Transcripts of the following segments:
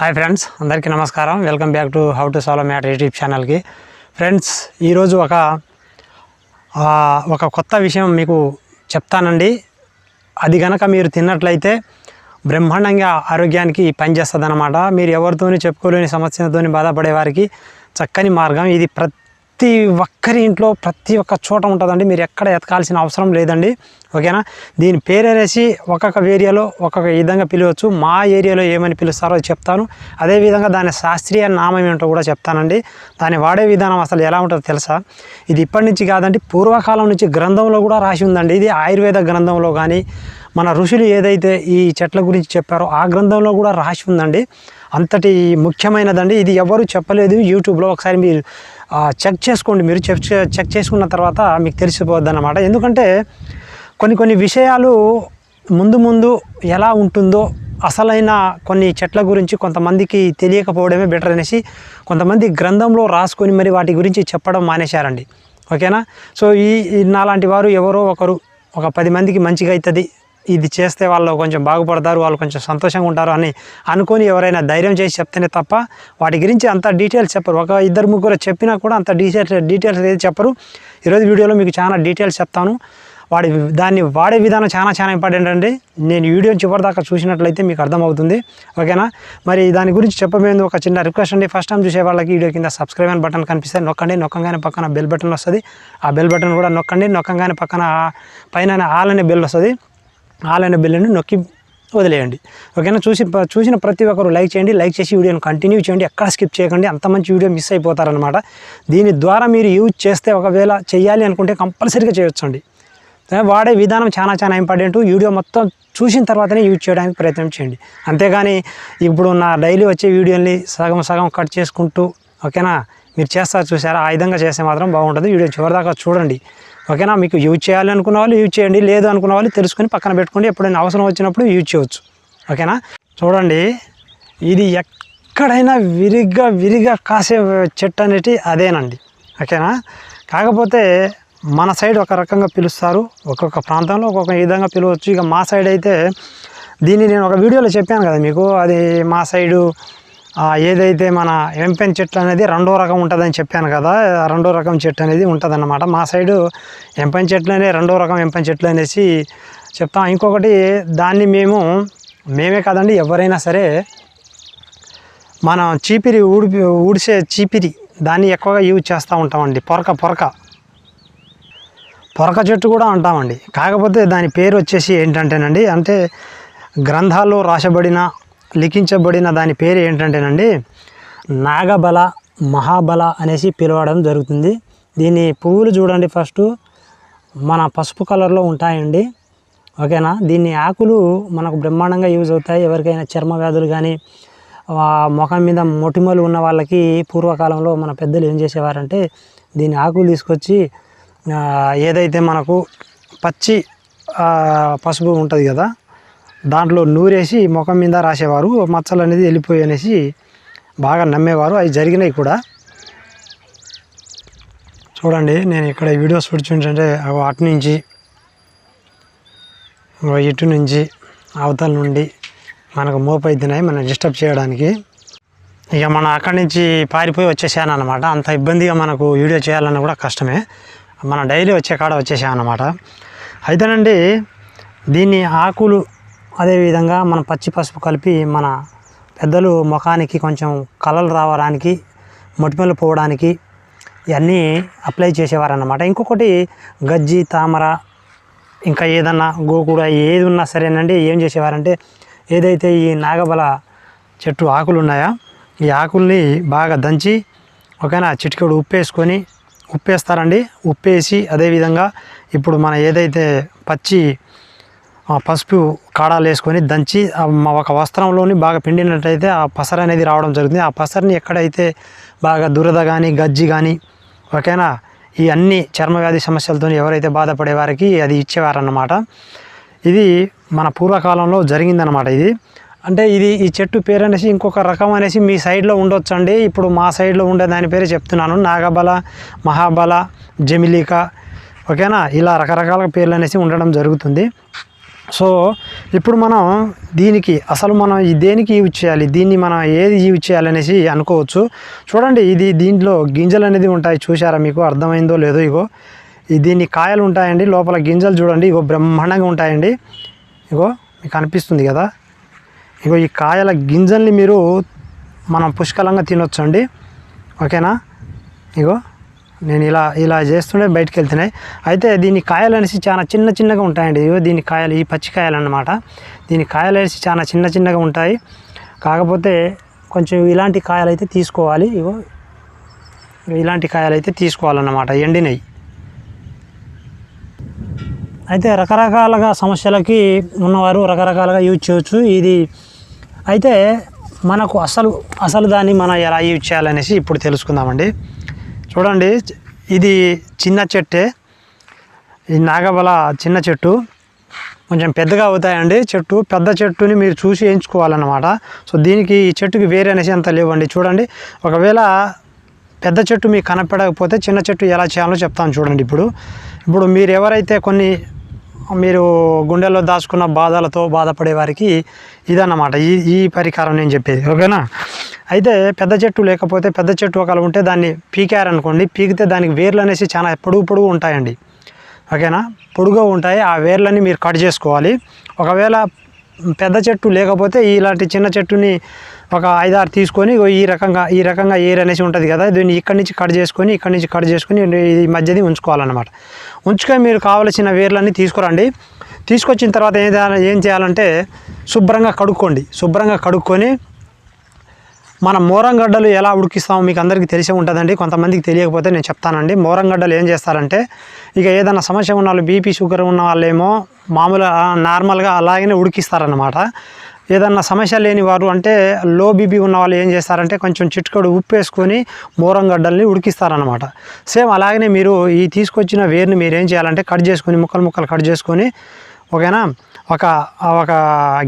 Hi friends అందరికీ నమస్కారం. Welcome back to how to solve matter YouTube ఛానల్కి friends ఈరోజు ఒక ఒక కొత్త విషయం మీకు చెప్తానండి. అది గనక మీరు తిన్నట్లయితే బ్రహ్మాండంగా ఆరోగ్యానికి పనిచేస్తుంది అనమాట మీరు ఎవరితోని చెప్పుకోలేని సమస్యలతోని బాధపడే వారికి చక్కని మార్గం. ఇది ప్రతి ప్రతి ఒక్కరి ఇంట్లో ప్రతి ఒక్క చోట ఉంటుందండి. మీరు ఎక్కడ ఎతకాల్సిన అవసరం లేదండి. ఓకేనా? దీని పేరు ఒక్కొక్క ఏరియాలో ఒక్కొక్క విధంగా పిలవచ్చు. మా ఏరియాలో ఏమని పిలుస్తారో చెప్తాను. అదేవిధంగా దాని శాస్త్రీయ నామం ఏంటో కూడా చెప్తానండి. దాన్ని వాడే విధానం అసలు ఎలా ఉంటుందో తెలుసా? ఇది ఇప్పటి నుంచి కాదండి పూర్వకాలం నుంచి గ్రంథంలో కూడా రాసి ఉందండి. ఇది ఆయుర్వేద గ్రంథంలో కానీ మన ఋషులు ఏదైతే ఈ చెట్ల గురించి చెప్పారో ఆ గ్రంథంలో కూడా రాసి ఉందండి. అంతటి ముఖ్యమైనదండి. ఇది ఎవరు చెప్పలేదు. యూట్యూబ్లో ఒకసారి మీరు చెక్ చేసుకోండి మీరు. చెక్ చే- చెక్ చేసుకున్న తర్వాత మీకు తెలిసిపోద్ది అన్నమాట ఎందుకంటే కొన్ని కొన్ని విషయాలు ముందు ముందు ఎలా ఉంటుందో అసలైన కొన్ని చెట్ల గురించి కొంతమందికి తెలియకపోవడమే బెటర్ అనేసి కొంతమంది గ్రంథంలో రాసుకొని మరి వాటి గురించి చెప్పడం మానేశారండి. ఓకేనా? సో ఈ ఈ నాలాంటి వారు ఎవరో ఒకరు ఒక పది మందికి మంచిగా అవుతుంది ఇది చేస్తే వాళ్ళు కొంచెం బాగుపడతారు వాళ్ళు కొంచెం సంతోషంగా ఉంటారు అని అనుకొని ఎవరైనా ధైర్యం చేసి చెప్తేనే తప్ప వాటి గురించి అంత డీటెయిల్స్ చెప్పరు. ఒక ఇద్దరు ముగ్గురు చెప్పినా కూడా అంత డీటెయిల్స్ డీటెయిల్స్ ఏది చెప్పరు. ఈరోజు వీడియోలో మీకు చాలా డీటెయిల్స్ చెప్తాను. వాడి దాన్ని వాడే విధానం చాలా చాలా ఇంపార్టెంట్ అండి. నేను వీడియో చివరిదాకా చూసినట్లయితే మీకు అర్థమవుతుంది. ఓకేనా? మరి దాని గురించి చెప్పబోయేందుకు ఒక చిన్న రిక్వెస్ట్ అండి. ఫస్ట్ టైం చూసే వాళ్ళకి వీడియో కింద సబ్స్క్రైబ్ అని బటన్ కనిపిస్తే నొక్కండి. నొక్కంగానే పక్కన బెల్ బటన్ వస్తుంది. ఆ బెల్ బటన్ కూడా నొక్కండి. నొక్కంగానే పక్కన పైన ఆల్ అనే బెల్ వస్తుంది. ఆలైన బిల్లును నొక్కి వదిలేయండి. ఓకేనా? చూసి చూసిన ప్రతి ఒక్కరు లైక్ చేయండి. లైక్ చేసి వీడియోని కంటిన్యూ చేయండి. ఎక్కడ స్కిప్ చేయకండి. అంత మంచి వీడియో మిస్ అయిపోతారనమాట దీని ద్వారా మీరు యూజ్ చేస్తే ఒకవేళ చేయాలి అనుకుంటే కంపల్సరీగా చేయొచ్చండి. వాడే విధానం చాలా చాలా ఇంపార్టెంట్. వీడియో మొత్తం చూసిన తర్వాతనే యూజ్ చేయడానికి ప్రయత్నం చేయండి. అంతేగాని ఇప్పుడు నా డైలీ వచ్చే వీడియోని సగం సగం కట్ చేసుకుంటూ ఓకేనా? మీరు చేస్తారు చూసారా? ఆ విధంగా చేస్తే మాత్రం బాగుంటుంది. వీడియో చివరిదాకా చూడండి. ఓకేనా? మీకు యూజ్ చేయాలి అనుకున్న వాళ్ళు యూజ్ చేయండి. లేదు అనుకున్న వాళ్ళు తెలుసుకొని పక్కన పెట్టుకోండి. ఎప్పుడైనా అవసరం వచ్చినప్పుడు యూజ్ చేయవచ్చు ఓకేనా? చూడండి. ఇది ఎక్కడైనా విరిగ్గా విరిగా కాసే చెట్టు అనేది అదేనండి. ఓకేనా? కాకపోతే మన సైడ్ ఒక రకంగా పిలుస్తారు. ఒక్కొక్క ప్రాంతంలో ఒక్కొక్క విధంగా పిలవచ్చు. ఇక మా సైడ్ అయితే దీన్ని నేను ఒక వీడియోలో చెప్పాను కదా మీకు. అది మా సైడు ఏదైతే మన ఎంపెన్ చెట్లు అనేది రెండో రకం ఉంటుందని చెప్పాను కదా రెండో రకం చెట్టు అనేది ఉంటుందన్నమాట. మా సైడు ఎంపెన్ చెట్లు అనే రెండో రకం ఎంపెన్ చెట్లు అనేసి చెప్తాం. ఇంకొకటి దాన్ని మేము మేమే కాదండి ఎవరైనా సరే మనం చీపిరి ఊడి ఊడిసే చీపిరి దాన్ని ఎక్కువగా యూజ్ చేస్తూ ఉంటామండి పొరక పొరక. పొరక చెట్టు కూడా అంటామండి. కాకపోతే దాని పేరు వచ్చేసి ఏంటంటేనండి అంటే గ్రంథాల్లో రాసబడిన లిఖించబడిన దాని పేరు ఏంటంటేనండి నాగబల మహాబల అనేసి పిలవడం జరుగుతుంది. దీని పువ్వులు చూడండి ఫస్ట్. మన పసుపు కలర్లో ఉంటాయండి. ఓకేనా? దీన్ని ఆకులు మనకు బ్రహ్మాండంగా యూజ్ అవుతాయి. ఎవరికైనా చర్మ వ్యాధులు కానీ ముఖం మీద మొటిమలు ఉన్న వాళ్ళకి పూర్వకాలంలో మన పెద్దలు ఏం చేసేవారంటే దీని ఆకులు తీసుకొచ్చి ఏదైతే మనకు పచ్చి పసుపు ఉంటుంది కదా దాంట్లో నూరేసి ముఖం మీద రాసేవారు మచ్చలు అనేది వెళ్ళిపోయి అనేసి బాగా నమ్మేవారు. అవి జరిగినాయి కూడా. చూడండి నేను ఇక్కడ వీడియోస్ చూస్తుంటే అటు నుంచి ఇటు నుంచి అవతల నుండి మనకు మోపైతున్నాయి మనం డిస్టర్బ్ చేయడానికి. ఇక మనం అక్కడి నుంచి పారిపోయి వచ్చేసాను అనమాట అంత ఇబ్బందిగా మనకు వీడియో చేయాలన్నా కూడా కష్టమే. మన డైలీ వచ్చే కాడ వచ్చేసాం అనమాట అయితేనండి దీన్ని ఆకులు అదేవిధంగా మన పచ్చి పసుపు కలిపి మన పెద్దలు ముఖానికి కొంచెం కలలు రావడానికి మొటిమలు పోవడానికి ఇవన్నీ అప్లై చేసేవారన్నమాట. ఇంకొకటి గజ్జి తామర ఇంకా ఏదన్నా గోకుడ ఏది ఉన్నా సరేనండి ఏం చేసేవారంటే ఏదైతే ఈ నాగబల చెట్టు ఆకులు ఉన్నాయో ఈ ఆకుల్ని బాగా దంచి ఒకనా చిటికెడు ఉప్పు వేసుకొని ఉప్పు వేస్తారండి ఉప్పు వేసి అదేవిధంగా ఇప్పుడు మన ఏదైతే పచ్చి పసుపు కాడాలు వేసుకొని దంచి ఒక వస్త్రంలోని బాగా పిండినట్టయితే ఆ పసర అనేది రావడం జరుగుతుంది. ఆ పసరని ఎక్కడైతే బాగా దురద కానీ గజ్జి కానీ ఓకేనా? ఈ అన్ని చర్మవ్యాధి సమస్యలతో ఎవరైతే బాధపడే వారికి అది ఇచ్చేవారన్నమాట. ఇది మన పూర్వకాలంలో జరిగిందనమాట ఇది. అంటే ఇది ఈ చెట్టు పేరు అనేసి ఇంకొక రకం అనేసి మీ సైడ్లో ఉండొచ్చండి. ఇప్పుడు మా సైడ్లో ఉండే దాని పేరే చెప్తున్నాను. నాగబల మహాబల జమిలిక ఓకేనా? ఇలా రకరకాల పేర్లు అనేసి ఉండడం జరుగుతుంది. సో ఇప్పుడు మనం దీనికి అసలు మనం ఈ దేనికి యూజ్ చేయాలి? దీన్ని మనం ఏది యూజ్ చేయాలనేసి అనుకోవచ్చు. చూడండి ఇది దీంట్లో గింజలు అనేది ఉంటాయి. చూసారా మీకు? అర్థమైందో లేదో ఇగో. దీన్ని కాయలు ఉంటాయండి. లోపల గింజలు చూడండి. ఇగో బ్రహ్మాండంగా ఉంటాయండి. ఇగో మీకు అనిపిస్తుంది కదా? ఇగో ఈ కాయల గింజల్ని మీరు మనం పుష్కలంగా తినొచ్చండి. ఓకేనా? ఇగో నేను ఇలా ఇలా చేస్తుండే బయటకు వెళ్తున్నాయి అయితే దీని కాయలు అనేసి చాలా చిన్న చిన్నగా ఉంటాయండి. ఇగో దీని కాయలు ఈ పచ్చి కాయలు అన్నమాట దీని కాయలు అనేసి చాలా చిన్న చిన్నగా ఉంటాయి. కాకపోతే కొంచెం ఇలాంటి కాయలు అయితే తీసుకోవాలి. ఇగో ఇలాంటి కాయలు అయితే తీసుకోవాలన్నమాట. ఎండినవి అయితే రకరకాలుగా సమస్యలకి ఉన్నవారు రకరకాలుగా యూజ్ చేయవచ్చు ఇది అయితే మనకు అసలు అసలు దాన్ని మనం ఎలా యూజ్ చేయాలనేసి ఇప్పుడు తెలుసుకుందామండి. చూడండి ఇది చిన్న చెట్టే. ఈ నాగబల చిన్న చెట్టు. కొంచెం పెద్దగా అవుతాయండి చెట్టు. పెద్ద చెట్టుని మీరు చూసి ఎంచుకోవాలన్నమాట. సో దీనికి ఈ చెట్టుకి వేరే అనేసి అంత లేవండి. చూడండి ఒకవేళ పెద్ద చెట్టు మీకు కనపడకపోతే చిన్న చెట్టు ఎలా చేయాలో చెప్తాను చూడండి ఇప్పుడు. ఇప్పుడు మీరు ఎవరైతే కొన్ని మీరు గుండెల్లో దాచుకున్న బాధలతో బాధపడే వారికి ఇదన్నమాట. ఈ ఈ పరికారం నేను చెప్పేది. ఓకేనా? అయితే పెద్ద చెట్టు లేకపోతే పెద్ద చెట్టు ఒకవేళ ఉంటే దాన్ని పీకారనుకోండి పీకితే దానికి వేర్లు అనేసి చాలా పొడుగు పొడుగు ఉంటాయండి. ఓకేనా? పొడుగా ఉంటాయి. ఆ వేర్లని మీరు కట్ చేసుకోవాలి. ఒకవేళ పెద్ద చెట్టు లేకపోతే ఇలాంటి చిన్న చెట్టుని ఒక ఐదారు తీసుకొని ఈ రకంగా ఈ రకంగా ఏర్ అనేసి ఉంటుంది కదా దీన్ని ఇక్కడి నుంచి కట్ చేసుకొని ఇక్కడి నుంచి కట్ చేసుకొని ఈ మధ్యది ఉంచుకోవాలన్నమాట. ఉంచుకొని మీరు కావలసిన వేర్లన్నీ తీసుకురండి. తీసుకొచ్చిన తర్వాత ఏం ఏం చేయాలంటే శుభ్రంగా కడుక్కోండి. శుభ్రంగా కడుక్కొని మన మోరంగడ్డలు ఎలా ఉడికిస్తామో మీకు అందరికీ తెలిసే ఉంటుందండి. కొంతమందికి తెలియకపోతే నేను చెప్తానండి. మోరంగడ్డలు ఏం చేస్తారంటే ఇక ఏదైనా సమస్య ఉన్న వాళ్ళు బీపీ షుగర్ ఉన్న వాళ్ళేమో మామూలుగా నార్మల్గా అలాగనే ఉడికిస్తారనమాట ఏదన్నా సమస్య లేని వారు అంటే లో బీపీ ఉన్న వాళ్ళు ఏం చేస్తారంటే కొంచెం చిట్కడు ఉప్పు వేసుకొని మోరంగడ్డల్ని ఉడికిస్తారనమాట సేమ్ అలాగనే మీరు ఈ తీసుకొచ్చిన వేరుని మీరు ఏం చేయాలంటే కట్ చేసుకొని ముక్కలు ముక్కలు కట్ చేసుకొని ఓకేనా? ఒక ఒక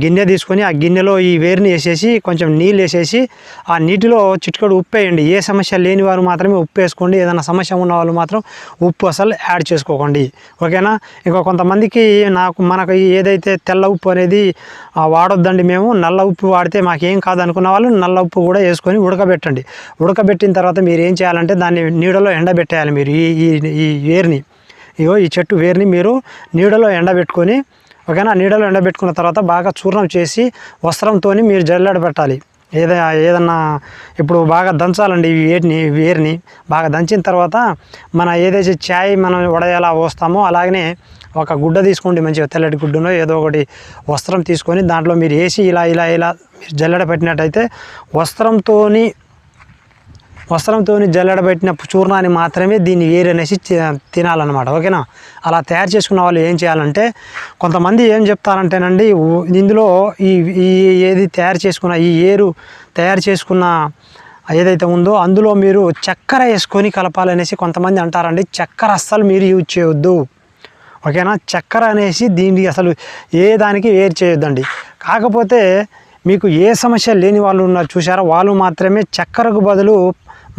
గిన్నె తీసుకొని ఆ గిన్నెలో ఈ వేరుని వేసేసి కొంచెం నీళ్ళు వేసేసి ఆ నీటిలో చిటికెడు ఉప్పు వేయండి. ఏ సమస్య లేని వారు మాత్రమే ఉప్పు వేసుకోండి. ఏదైనా సమస్య ఉన్న వాళ్ళు మాత్రం ఉప్పు అసలు యాడ్ చేసుకోకండి. ఓకేనా? ఇంకా కొంతమందికి నాకు మనకు ఏదైతే తెల్ల ఉప్పు అనేది వాడొద్దండి మేము. నల్ల ఉప్పు వాడితే మాకేం కాదు అనుకున్న వాళ్ళు నల్ల ఉప్పు కూడా వేసుకొని ఉడకబెట్టండి. ఉడకబెట్టిన తర్వాత మీరు ఏం చేయాలంటే దాన్ని నీడలో ఎండబెట్టేయాలి మీరు ఈ ఈ ఈ వేరుని. ఇగో ఈ చెట్టు వేరుని మీరు నీడలో ఎండబెట్టుకొని ఓకేనా? నీడలో ఎండబెట్టుకున్న తర్వాత బాగా చూర్ణం చేసి వస్త్రంతో మీరు జల్లెడ పెట్టాలి. ఏదైనా ఏదన్నా ఇప్పుడు బాగా దంచాలండి ఇవి వేటిని వేరుని. బాగా దంచిన తర్వాత మన ఏదైతే ఛాయ్ మనం వడయాలా పోస్తామో అలాగనే ఒక గుడ్డ తీసుకోండి మంచిగా తెల్లటి గుడ్డనో ఏదో ఒకటి వస్త్రం తీసుకొని దాంట్లో మీరు వేసి ఇలా ఇలా ఇలా మీరు జల్లెడ పెట్టినట్టయితే వస్త్రంతోని వస్త్రంతో జల్లెడబెట్టిన చూర్ణాన్ని మాత్రమే దీన్ని వేరనేసి తినాలన్నమాట. ఓకేనా? అలా తయారు చేసుకున్న వాళ్ళు ఏం చేయాలంటే కొంతమంది ఏం చెప్తారంటేనండి ఇందులో ఈ ఈ ఏది తయారు చేసుకున్న ఈ ఏరు తయారు చేసుకున్న ఏదైతే ఉందో అందులో మీరు చక్కెర వేసుకొని కలపాలనేసి కొంతమంది అంటారండి. చక్కెర అస్సలు మీరు యూజ్ చేయొద్దు. ఓకేనా? చక్కెర అనేసి దీనికి అసలు ఏ దానికి వేరు చేయొద్దండి. కాకపోతే మీకు ఏ సమస్య లేని వాళ్ళు ఉన్నారు చూసారా వాళ్ళు మాత్రమే చక్కెరకు బదులు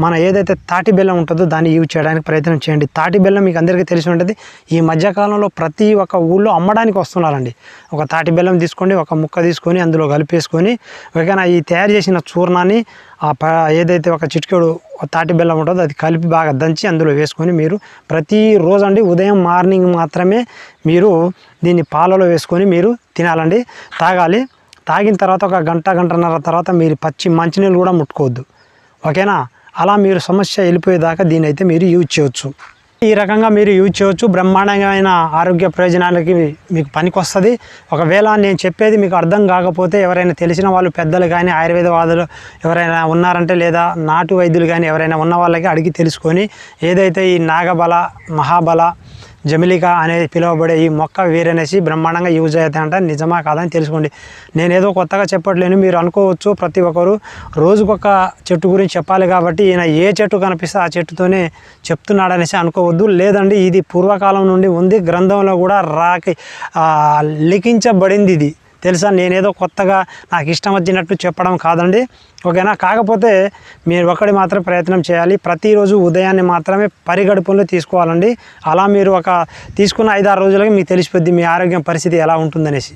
మన ఏదైతే తాటి బెల్లం ఉంటుందో దాన్ని యూజ్ చేయడానికి ప్రయత్నం చేయండి. తాటి బెల్లం మీకు అందరికీ తెలిసి ఉంటుంది ఈ మధ్యకాలంలో ప్రతి ఒక్క ఊళ్ళో అమ్మడానికి వస్తున్నారండి. ఒక తాటి బెల్లం తీసుకోండి ఒక ముక్క తీసుకొని అందులో కలిపేసుకొని ఓకేనా ఈ తయారు చేసిన చూర్ణాన్ని ఆ ప ఏదైతే ఒక చిటికెడు తాటి బెల్లం ఉంటుందో అది కలిపి బాగా దంచి అందులో వేసుకొని మీరు ప్రతిరోజు అండి ఉదయం మార్నింగ్ మాత్రమే మీరు దీన్ని పాలలో వేసుకొని మీరు తినాలండి. తాగాలి. తాగిన తర్వాత ఒక గంట గంటన్నర తర్వాత మీరు పచ్చి మంచినీళ్ళు కూడా ముట్టుకోవద్దు. ఓకేనా? అలా మీరు సమస్య వెళ్ళిపోయేదాకా దీని అయితే మీరు యూజ్ చేయొచ్చు. ఈ రకంగా మీరు యూజ్ చేయొచ్చు. బ్రహ్మాండమైన ఆరోగ్య ప్రయోజనాలకి మీకు పనికొస్తుంది. ఒకవేళ నేను చెప్పేది మీకు అర్థం కాకపోతే ఎవరైనా తెలిసిన వాళ్ళు పెద్దలు కానీ ఆయుర్వేదవాదులు ఎవరైనా ఉన్నారంటే లేదా నాటు వైద్యులు కానీ ఎవరైనా ఉన్న వాళ్ళకి అడిగి తెలుసుకొని ఏదైతే ఈ నాగబల మహాబల జమిలిక అనేది పిలువబడే ఈ మొక్క వేరనేసి బ్రహ్మాండంగా యూజ్ అవుతాయంట. నిజమా కాదని తెలుసుకోండి. నేనేదో కొత్తగా చెప్పట్లేను మీరు అనుకోవచ్చు ప్రతి ఒక్కరు. రోజుకొక చెట్టు గురించి చెప్పాలి కాబట్టి ఈయన ఏ చెట్టు కనిపిస్తే ఆ చెట్టుతోనే చెప్తున్నాడనేసి అనుకోవద్దు. లేదండి ఇది పూర్వకాలం నుండి ఉంది. గ్రంథంలో కూడా రాకి లిఖించబడింది ఇది. తెలుసా? నేనేదో కొత్తగా నాకు ఇష్టం వచ్చినట్టు చెప్పడం కాదండి. ఓకేనా? కాకపోతే మీరు ఒకటి మాత్రం ప్రయత్నం చేయాలి. ప్రతిరోజు ఉదయాన్నే మాత్రమే పరిగడుపులో తీసుకోవాలండి. అలా మీరు ఒక తీసుకున్న ఐదారు రోజులకి మీకు తెలిసిపోద్ది మీ ఆరోగ్యం పరిస్థితి ఎలా ఉంటుందనేసి.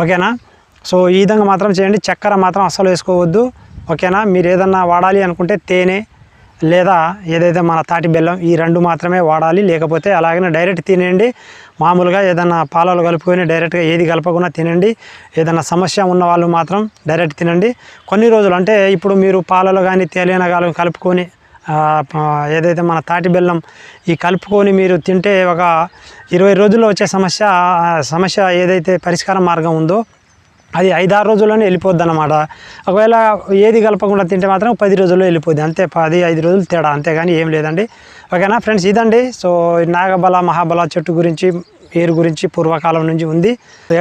ఓకేనా? సో ఈ విధంగా మాత్రం చేయండి. చక్కెర మాత్రం అస్సలు వేసుకోవద్దు. ఓకేనా? మీరు ఏదన్నా వాడాలి అనుకుంటే తేనె లేదా ఏదైతే మన తాటి బెల్లం ఈ రెండు మాత్రమే వాడాలి లేకపోతే అలాగనే డైరెక్ట్ తినండి మామూలుగా ఏదైనా పాలలో కలుపుకొని డైరెక్ట్గా ఏది కలపకుండా తినండి. ఏదైనా సమస్య ఉన్న వాళ్ళు మాత్రం డైరెక్ట్ తినండి. కొన్ని రోజులు అంటే ఇప్పుడు మీరు పాలలో కానీ తేలిన కానీ కలుపుకొని ఏదైతే మన తాటి బెల్లం ఈ కలుపుకొని మీరు తింటే ఒక ఇరవై రోజుల్లో వచ్చే సమస్య సమస్య ఏదైతే పరిష్కార మార్గం ఉందో అది ఐదారు రోజుల్లోనే వెళ్ళిపోద్ది అనమాట ఒకవేళ ఏది కలపకుండా తింటే మాత్రం పది రోజుల్లో వెళ్ళిపోద్ది. అంతే పది ఐదు రోజులు తేడా అంతేగాని ఏం లేదండి. ఓకేనా ఫ్రెండ్స్ ఇదండి. సో నాగబల మహాబల చెట్టు గురించి పేరు గురించి పూర్వకాలం నుంచి ఉంది.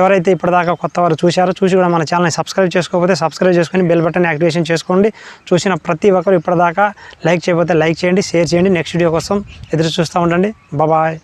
ఎవరైతే ఇప్పటిదాకా కొత్త వారు చూశారో చూసి కూడా మన ఛానల్ని సబ్స్క్రైబ్ చేసుకోకపోతే సబ్స్క్రైబ్ చేసుకొని బెల్ బటన్ యాక్టివేషన్ చేసుకోండి. చూసిన ప్రతి ఒక్కరు ఇప్పటిదాకా లైక్ చేయకపోతే లైక్ చేయండి షేర్ చేయండి. నెక్స్ట్ వీడియో కోసం ఎదురు చూస్తూ ఉండండి. బాబాయ్